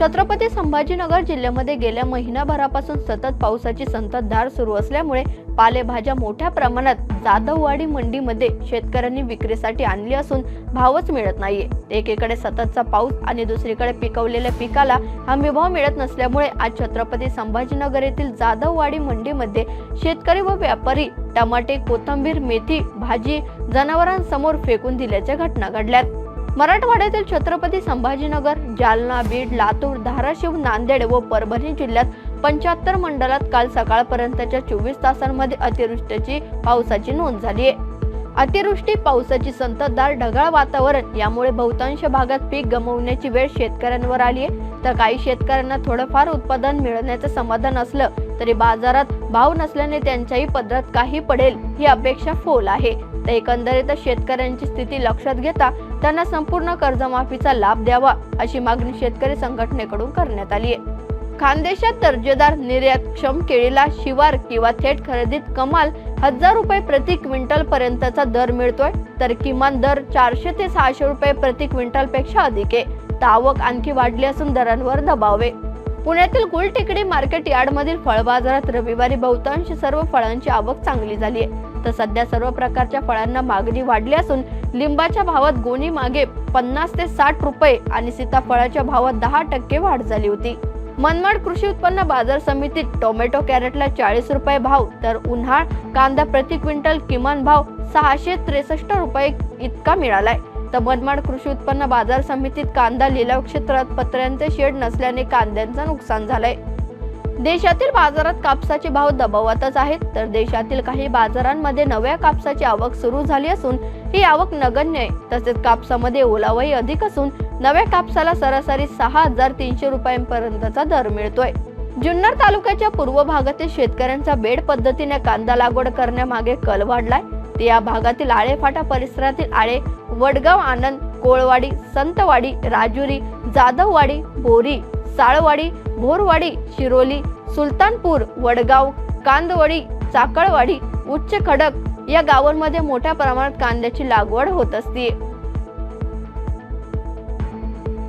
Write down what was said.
छत्रपती संभाजीनगर जिल्ह्यामध्ये गेल्या महिनाभरापासून सतत पावसाची संततधार सुरू असल्यामुळे पालेभाज्या मोठ्या प्रमाणात जाधववाडी मंडीमध्ये शेतकऱ्यांनी विक्रीसाठी आणली असून भावच मिळत नाहीये. एकीकडे सततचा पाऊस आणि दुसरीकडे पिकवलेल्या पिकाला हमीभाव मिळत नसल्यामुळे आज छत्रपती संभाजीनगर येथील जाधववाडी मंडीमध्ये शेतकरी व व्यापारी टमाटे कोथंबीर मेथी भाजी जनावरांसमोर फेकून दिल्याच्या घटना घडल्यात. मराठवाड्यातील छत्रपती संभाजीनगर जालना बीड लातूर धाराशिव नांदेड व परभणी जिल्ह्यात पंच्याहत्तर मंडळात काल सकाळपर्यंतच्या चोवीस तासांमध्ये अतिवृष्टीची पावसाची नोंद झाली आहे. अतिवृष्टी पावसाची संततधार ढगाळ वातावरण यामुळे बहुतांश भागात पीक गमावण्याची वेळ शेतकऱ्यांवर आली आहे. तर काही शेतकऱ्यांना थोडंफार उत्पादन मिळण्याचं समाधान असलं तरी बाजारात भाव नसल्याने त्यांच्याही पदरात काही पडेल ही अपेक्षा फोल आहे. तर एकंदरीत शेतकऱ्यांची स्थिती लक्षात घेता त्यांना संपूर्ण कर्जमाफीचा लाभ द्यावा अशी मागणी शेतकरी संघटनेकडून करण्यात आली आहे. खानदेशात दर्जेदार निर्यातक्षम केळीला शिवार किंवा थेट खरेदीत कमाल हजार रुपये प्रति क्विंटल पर्यंतचा दर मिळतोय तर किमान दर चारशे ते सहाशे रुपये प्रति क्विंटलपेक्षा अधिक आहे. तर आवक आणखी वाढली असून दरांवर दबाव आहे. पुण्यातील गुलटेकडी मार्केट यार्डमधील फळ बाजारात रविवारी बहुतांश सर्व फळांची आवक चांगली झाली आहे. तर सध्या सर्व प्रकारच्या फळांना मागणी वाढली असून लिंबाच्या भावात गोणी मागे पन्नास ते साठ रुपये आणि सीताफळाच्या भावात दहा टक्के वाढ झाली होती. मनमाड कृषी उत्पन्न बाजार समितीत टोमॅटो कॅरेटला चाळीस रुपये भाव तर उन्हाळ कांदा प्रति क्विंटल किमान भाव सहाशे त्रेसष्ट रुपये इतका मिळालाय. तर मनमाड कृषी उत्पन्न बाजार समितीत कांदा लिलाव क्षेत्रात पत्र्यांचे शेड नसल्याने कांद्यांचं नुकसान झालंय. देशातील बाजारात कापसाचे भाव दबावातच आहेत तर देशातील काही बाजारांमध्ये नव्या कापसाची आवक सुरू झाली असून ही आवक नगण्य आहे. तसेच कापसामध्ये ओलावाही अधिक असून नव्या कापसाला सरासरी सहा हजार तीनशे रुपयांपर्यंतचा दर मिळतोय. जुन्नर तालुक्याच्या पूर्व भागातील शेतकऱ्यांचा बेड पद्धतीने कांदा लागवड करण्यामागे कल वाढलाय. ते या भागातील आळेफाटा परिसरातील आळे वडगाव आनंद कोळवाडी संतवाडी राजुरी जाधववाडी बोरी साळवाडी भोरवाडी शिरोली सुलतानपूर वडगाव कांदवडी चाकळवाडी उच्च खडक या गावांमध्ये मोठ्या प्रमाणात कांद्याची लागवड होत असते.